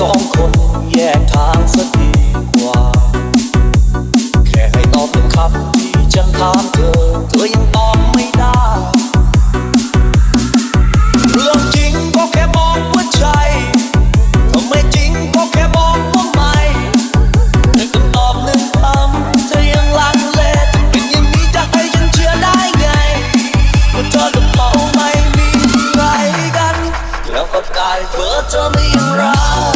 สองคนแยกทางสักดีกว่า แค่ให้ตอบหนึ่งคำที่ฉันถามเธอ เธอยังตอบไม่ได้ เรื่องจริงก็แค่บอกว่าใช่ถ้าไม่จริงก็แค่บอกว่าไม่ในคำตอบหนึ่งคำเธอยังลังเลเป็นอย่างนี้จะให้ฉันเชื่อได้ไงว่าเธอกับเขาไม่มีใครกัน แล้วก็กลายเผลอเธอไม่ยังรัก